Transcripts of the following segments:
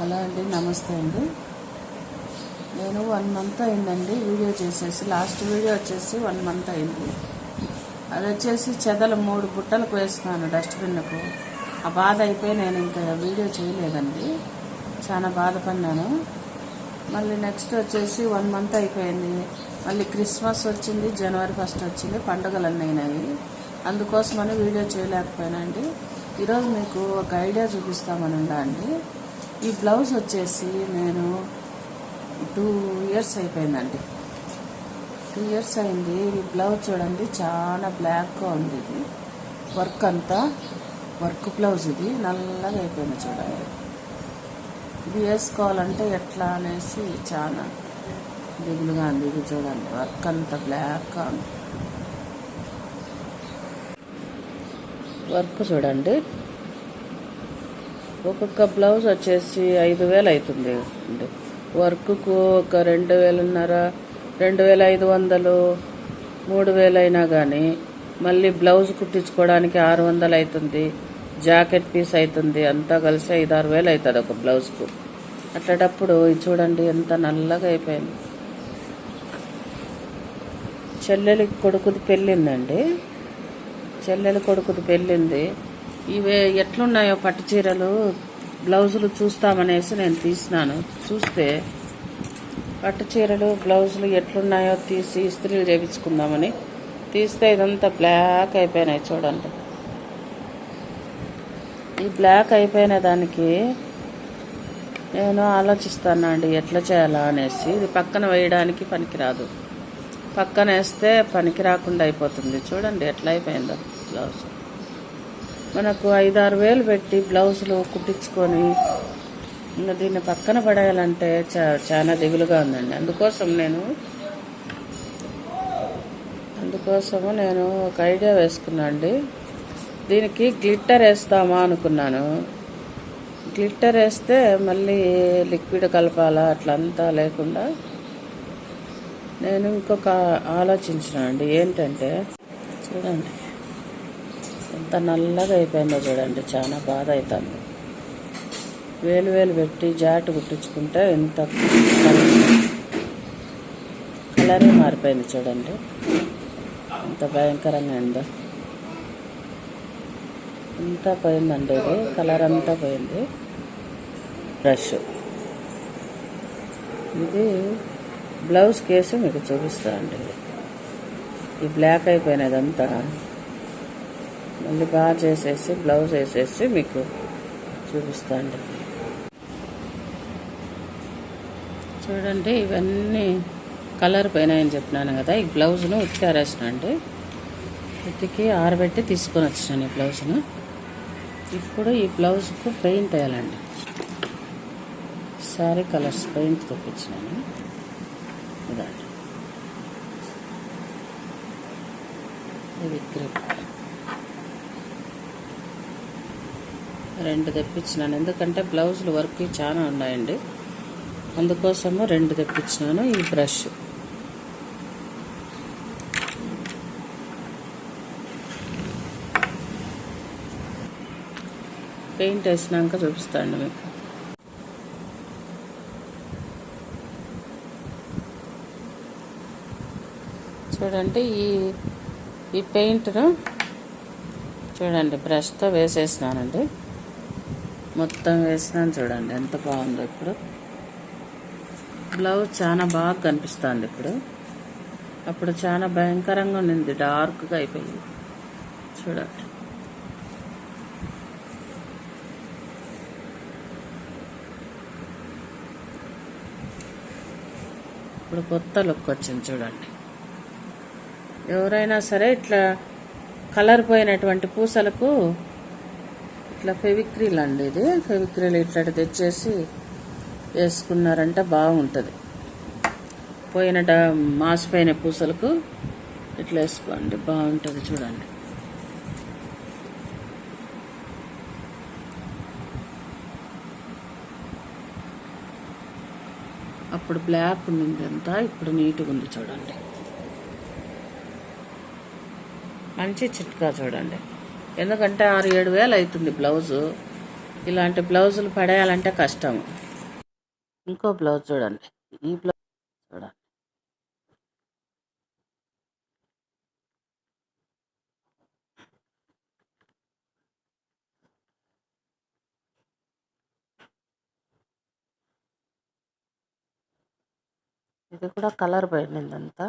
Hello అండి నమస్తే అండి. నేను వన్ మంత్ అయిందండి వీడియో చేసేసి లాస్ట్ వీడియో వచ్చేసి వన్ మంత్ అయింది. అది వచ్చేసి చెదలు మూడు బుట్టలకు వేస్తున్నాను డస్ట్బిన్కు ఆ బాధ అయిపోయి నేను ఇంకా వీడియో చేయలేదండి. చాలా బాధపడినాను మళ్ళీ నెక్స్ట్ వచ్చేసి వన్ మంత్ అయిపోయింది. మళ్ళీ క్రిస్మస్ వచ్చింది జనవరి ఫస్ట్ వచ్చింది పండుగలన్నీ అయినాయి. అందుకోసమని వీడియో చేయలేకపోయినా అండి ఈరోజు మీకు ఒక ఐడియా చూపిస్తామని ఉందా అండి? ఈ బ్లౌజ్ వచ్చేసి నేను టూ ఇయర్స్ అయిపోయిందండి. టూ ఇయర్స్ అయింది. ఈ బ్లౌజ్ చూడండి చాలా బ్లాక్గా ఉంది ఇది. వర్క్ అంతా వర్క్ బ్లౌజ్ ఇది. నల్లగా అయిపోయింది చూడండి. ఇది వేసుకోవాలంటే ఎట్లా అనేసి చాలా దిగులుగా ఉంది ఇది చూడండి. వర్క్ అంతా బ్లాక్గా ఉంది. వర్క్ చూడండి. ఒక్కొక్క బ్లౌజ్ వచ్చేసి ఐదు వేలు అవుతుంది. అండి వర్క్కు ఒక రెండు వేలున్నర రెండు వేల ఐదు వందలు మూడు వేలు అయినా కానీ మళ్ళీ బ్లౌజ్ కుట్టించుకోవడానికి ఆరు వందలు అవుతుంది. జాకెట్ పీస్ అవుతుంది. అంతా కలిసి ఐదు ఆరు వేలు అవుతుంది ఒక బ్లౌజ్కు. అట్లాటప్పుడు చూడండి ఎంత నల్లగా అయిపోయింది. చెల్లెలి కొడుకుది పెళ్ళిందండి. చెల్లెలి కొడుకుది పెళ్ళింది. ఇవి ఎట్లున్నాయో పట్టు చీరలు? బ్లౌజులు చూస్తామనేసి నేను తీసినాను. చూస్తే పట్టు చీరలు బ్లౌజులు ఎట్లున్నాయో తీసి ఇస్త్రీలు చేయించుకుందామని తీస్తే ఇదంతా బ్లాక్ అయిపోయినాయి చూడండి. ఈ బ్లాక్ అయిపోయిన దానికి నేను ఆలోచిస్తానండి ఎట్లా చేయాలా అనేసి. ఇది పక్కన వేయడానికి పనికిరాదు. పక్కన వేస్తే పనికి రాకుండా అయిపోతుంది. చూడండి ఎట్లా అయిపోయిందో బ్లౌజ్. మనకు ఐదారు వేలు పెట్టి బ్లౌజులు కుట్టించుకొని ఇంకా దీన్ని పక్కన పడేయాలంటే చా చాలా దిగులుగా ఉందండి. అందుకోసం నేను అందుకోసము నేను ఒక ఐడియా వేసుకున్నా అండి. దీనికి గ్లిట్టర్ వేస్తామా అనుకున్నాను. గ్లిట్టర్ వేస్తే మళ్ళీ లిక్విడ్ కలపాలా అట్లంతా లేకుండా నేను ఇంకొక ఆలోచించిన అండి. ఏంటంటే చూడండి. ఎంత నల్లగా అయిపోయిందో చూడండి చాలా బాధ అవుతుంది వేలు వేలు పెట్టి జాట్ కుట్టించుకుంటే ఎంత కలరే మారిపోయింది చూడండి. ఎంత భయంకరంగా ఉందో. అంతా పోయిందండి ఇది? కలర్ అంతా పోయింది. బ్రష్. ఇది బ్లౌజ్ కేసు మీకు చూపిస్తా అండి ఈ బ్లాక్ అయిపోయినదంతా. మళ్ళీ బాగా చేసేసి బ్లౌజ్ వేసేసి మీకు చూపిస్తాను. చూడండి ఇవన్నీ కలర్ పోయినాయని చెప్పినాను కదా ఈ బ్లౌజ్ను ఉతికి ఆరేసిన అండి. ఉతికి ఆరబెట్టి తీసుకొని వచ్చినాను ఈ బ్లౌజ్ను. ఇప్పుడు ఈ బ్లౌజ్కు పెయింట్ వేయాలండి. శారీ కలర్స్ పెయింట్ తెప్పించినాను. ఇదండి ఇది గ్రిప్ రెండు తెప్పించినాను. ఎందుకంటే బ్లౌజులు వర్క్ చాలా ఉన్నాయండి. అందుకోసము రెండు తెప్పించినాను ఈ బ్రష్. పెయింట్ వేసినాక చూపిస్తాను మీకు. చూడండి ఈ ఈ పెయింట్ను చూడండి బ్రష్తో వేసేసినానండి. మొత్తం వేసినాను చూడండి ఎంత బాగుందో ఇప్పుడు. బ్లౌజ్ చాలా బాగా కనిపిస్తుంది ఇప్పుడు. అప్పుడు చాలా భయంకరంగా ఉండింది డార్క్గా అయిపోయింది. చూడండి. ఇప్పుడు కొత్త లుక్ వచ్చింది చూడండి. ఎవరైనా సరే ఇట్లా కలర్ పోయినటువంటి పూసలకు ఇట్లా ఫెవిక్రిల్ అండి ఇది. ఫెవిక్రిల్ ఇట్లా తెచ్చేసి వేసుకున్నారంటే బాగుంటుంది. పోయినట మాసిపోయిన పూసలకు ఇట్లా వేసుకోండి బాగుంటుంది చూడండి. అప్పుడు బ్లాక్ ఉండింది అంతా ఇప్పుడు నీట్గా ఉంది చూడండి. మంచి చిట్కా చూడండి. ఎందుకంటే ఆరు ఏడు వేలు అవుతుంది బ్లౌజు. ఇలాంటి బ్లౌజులు పడేయాలంటే కష్టం. ఇంకో బ్లౌజ్ చూడండి. ఈ బ్లౌజ్ చూడండి. ఇది కూడా కలర్ పోయింది అంతా.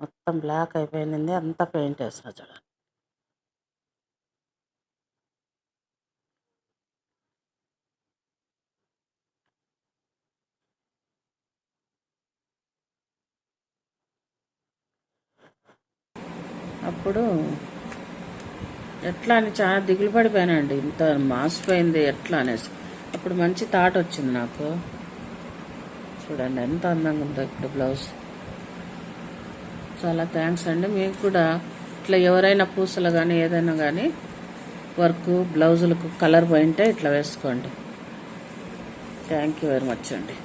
మొత్తం బ్లాక్ అయిపోయింది. అంతా పెయింట్ వేసిన చూడండి. అప్పుడు ఎట్లా అని చాలా దిగులు పడిపోయానండి. ఇంత మాసిపోయింది ఎట్లా అనేసి. అప్పుడు మంచి థాట్ వచ్చింది నాకు. చూడండి ఎంత అందంగా ఉందో ఇప్పుడు బ్లౌజ్. చాలా థ్యాంక్స్ అండి. మీకు కూడా ఇట్లా ఎవరైనా పూసలు కానీ ఏదైనా కానీ వర్క్ బ్లౌజులకు కలర్ పోయింటే ఇట్లా వేసుకోండి. థ్యాంక్ యూ వెరీ మచ్ అండి.